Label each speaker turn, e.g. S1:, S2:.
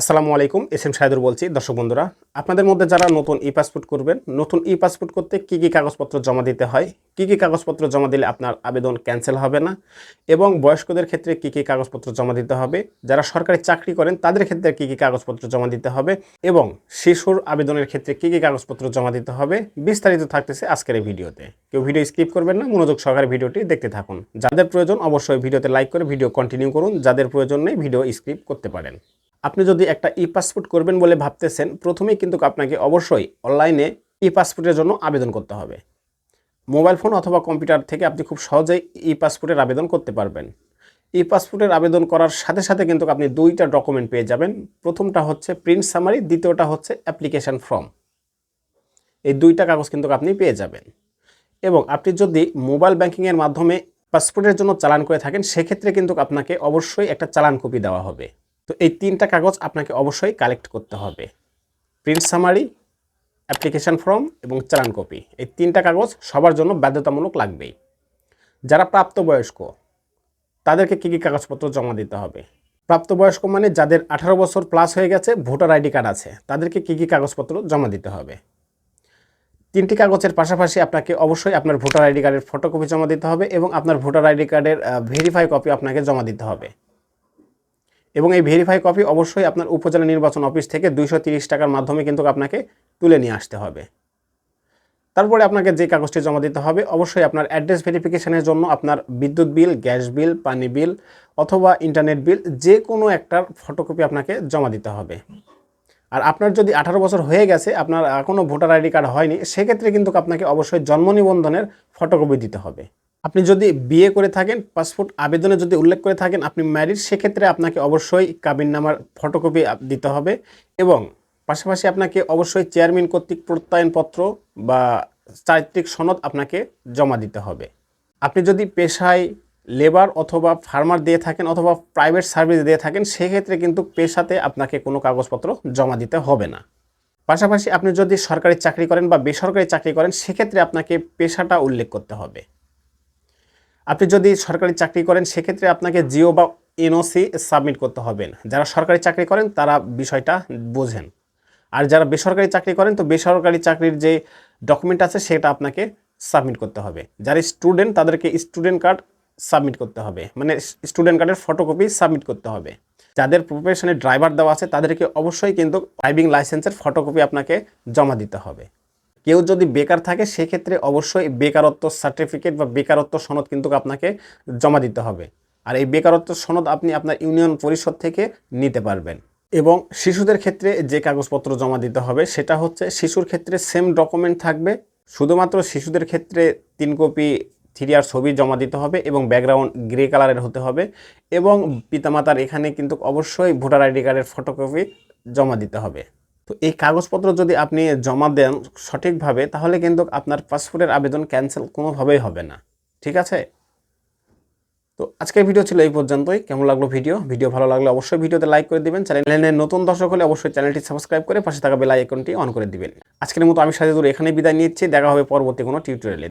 S1: আসসালামু আলাইকুম S M Shahidur বলছি। দর্শক বন্ধুরা, আপনাদের মধ্যে যারা নতুন ই পাসপোর্ট করবেন, নতুন ই পাসপোর্ট করতে কী কী কাগজপত্র জমা দিতে হয়, কী কী কাগজপত্র জমা দিলে আপনার আবেদন ক্যান্সেল হবে না, এবং বয়স্কদের ক্ষেত্রে কী কী কাগজপত্র জমা দিতে হবে, যারা সরকারি চাকরি করেন তাদের ক্ষেত্রে কী কী কাগজপত্র জমা দিতে হবে, এবং শিশুর আবেদনের ক্ষেত্রে কী কী কাগজপত্র জমা দিতে হবে, বিস্তারিত থাকতেছে আজকের এই ভিডিওতে। কেউ ভিডিও স্কিপ করবেন না, মনোযোগ সহকারে ভিডিওটি দেখতে থাকুন। যাদের প্রয়োজন অবশ্যই ভিডিওতে লাইক করে ভিডিও কন্টিনিউ করুন, যাদের প্রয়োজন নেই ভিডিও স্কিপ করতে পারেন। আপনি যদি একটা ই পাসপোর্ট করবেন বলে ভাবতেছেন, প্রথমেই কিন্তু আপনাকে অবশ্যই অনলাইনে ই পাসপোর্টের জন্য আবেদন করতে হবে। মোবাইল ফোন অথবা কম্পিউটার থেকে আপনি খুব সহজেই ই পাসপোর্টের আবেদন করতে পারবেন। ই পাসপোর্টের আবেদন করার সাথে সাথে কিন্তু আপনি দুইটা ডকুমেন্ট পেয়ে যাবেন। প্রথমটা হচ্ছে প্রিন্ট সামারি দ্বিতীয়টা হচ্ছে অ্যাপ্লিকেশন ফর্ম এই দুইটা কাগজ কিন্তু আপনি পেয়ে যাবেন। এবং আপনি যদি মোবাইল ব্যাংকিংয়ের মাধ্যমে পাসপোর্টের জন্য চালান করে থাকেন, সেক্ষেত্রে কিন্তু আপনাকে অবশ্যই একটা চালান কপি দেওয়া হবে। তো এই তিনটা কাগজ আপনাকে অবশ্যই কালেক্ট করতে হবে। প্রিন্ট সামারি অ্যাপ্লিকেশন ফর্ম এবং চালান কপি এই তিনটা কাগজ সবার জন্য বাধ্যতামূলক লাগবেই। যারা প্রাপ্তবয়স্ক, তাদেরকে কী কী কাগজপত্র জমা দিতে হবে? প্রাপ্তবয়স্ক মানে যাদের আঠারো বছর প্লাস হয়ে গেছে, ভোটার আইডি কার্ড আছে, তাদেরকে কী কী কাগজপত্র জমা দিতে হবে? তিনটি কাগজের পাশাপাশি আপনাকে অবশ্যই আপনার ভোটার আইডি কার্ডের ফটোকপি জমা দিতে হবে এবং আপনার ভোটার আইডি কার্ডের ভেরিফাই কপি আপনাকে জমা দিতে হবে। এবং এই ভেরিফাই কপি অবশ্যই আপনার উপজেলা নির্বাচন অফিস থেকে দুইশো টাকার মাধ্যমে কিন্তু আপনাকে তুলে নিয়ে আসতে হবে। তারপরে আপনাকে যে কাগজটি জমা দিতে হবে, অবশ্যই আপনার অ্যাড্রেস ভেরিফিকেশনের জন্য আপনার বিদ্যুৎ বিল, গ্যাস বিল, পানি বিল অথবা ইন্টারনেট বিল যে কোনো একটার ফটোকপি আপনাকে জমা দিতে হবে। আর আপনার যদি আঠারো বছর হয়ে গেছে, আপনার কোনো ভোটার আইডি কার্ড হয়নি, সেক্ষেত্রে কিন্তু আপনাকে অবশ্যই জন্ম নিবন্ধনের ফটোকপি দিতে হবে। আপনি যদি বিয়ে করে থাকেন, পাসপোর্ট আবেদনে যদি উল্লেখ করে থাকেন আপনি ম্যারিড সেক্ষেত্রে আপনাকে অবশ্যই কাবিন নামার ফটোকপি দিতে হবে এবং পাশাপাশি আপনাকে অবশ্যই চেয়ারম্যান কর্তৃক প্রত্যয়নপত্র বা চারিত্রিক সনদ আপনাকে জমা দিতে হবে। আপনি যদি পেশায় লেবার অথবা ফার্মার দিয়ে থাকেন অথবা প্রাইভেট সার্ভিস দিয়ে থাকেন, সেক্ষেত্রে কিন্তু পেশাতে আপনাকে কোনো কাগজপত্র জমা দিতে হবে না। পাশাপাশি আপনি যদি সরকারি চাকরি করেন বা বেসরকারি চাকরি করেন, সেক্ষেত্রে আপনাকে পেশাটা উল্লেখ করতে হবে। আপনি যদি সরকারি চাকরি করেন, সেক্ষেত্রে আপনাকে জিও বা এনওসি সাবমিট করতে হবে। যারা সরকারি চাকরি করেন, তারা বিষয়টা বোঝেন। আর যারা বেসরকারি চাকরি করেন, তো বেসরকারি চাকরির যে ডকুমেন্ট আছে, সেটা আপনাকে সাবমিট করতে হবে। যারা স্টুডেন্ট তাদেরকে স্টুডেন্ট কার্ড সাবমিট করতে হবে। মানে স্টুডেন্ট কার্ডের ফটোকপি সাবমিট করতে হবে। যাদের প্রফেশনে ড্রাইভার দেওয়া আছে, তাদেরকে অবশ্যই কিন্তু ড্রাইভিং লাইসেন্সের ফটোকপি আপনাকে জমা দিতে হবে। কেউ যদি বেকার থাকে, সেক্ষেত্রে অবশ্যই বেকারত্ব সার্টিফিকেট বা বেকারত্ব সনদ কিন্তু আপনাকে জমা দিতে হবে। আর এই বেকারত্ব সনদ আপনি আপনার ইউনিয়ন পরিষদ থেকে নিতে পারবেন। এবং শিশুদের ক্ষেত্রে যে কাগজপত্র জমা দিতে হবে, সেটা হচ্ছে শিশুর ক্ষেত্রে সেম ডকুমেন্ট থাকবে। শুধুমাত্র শিশুদের ক্ষেত্রে তিন কপি থ্রি আর ছবি জমা দিতে হবে এবং ব্যাকগ্রাউন্ড গ্রে কালারের হতে হবে। এবং পিতামাতার এখানে কিন্তু অবশ্যই ভোটার আইডি কার্ডের ফটোকপি জমা দিতে হবে। তো এই কাগজপত্র যদি আপনি জমা দেন সঠিকভাবে, তাহলে কিন্তু আপনার পাসপোর্টের আবেদন ক্যান্সেল কোনোভাবেই হবে না। ঠিক আছে? তো আজকের ভিডিও ছিল এই পর্যন্তই। কেমন লাগল ভিডিও? ভিডিও ভালো লাগলে অবশ্যই ভিডিওতে লাইক করে দিবেন। চ্যানেলের নতুন দর্শক হলে অবশ্যই চ্যানেলটি সাবস্ক্রাইব করে পাশে থাকা বেল আইকনটি অন করে দিবেন। আজকের মতো আমি সাজেদুর এখানে বিদায় নিচ্ছি। দেখা হবে পরবর্তী কোনো টিউটোরিয়ালে।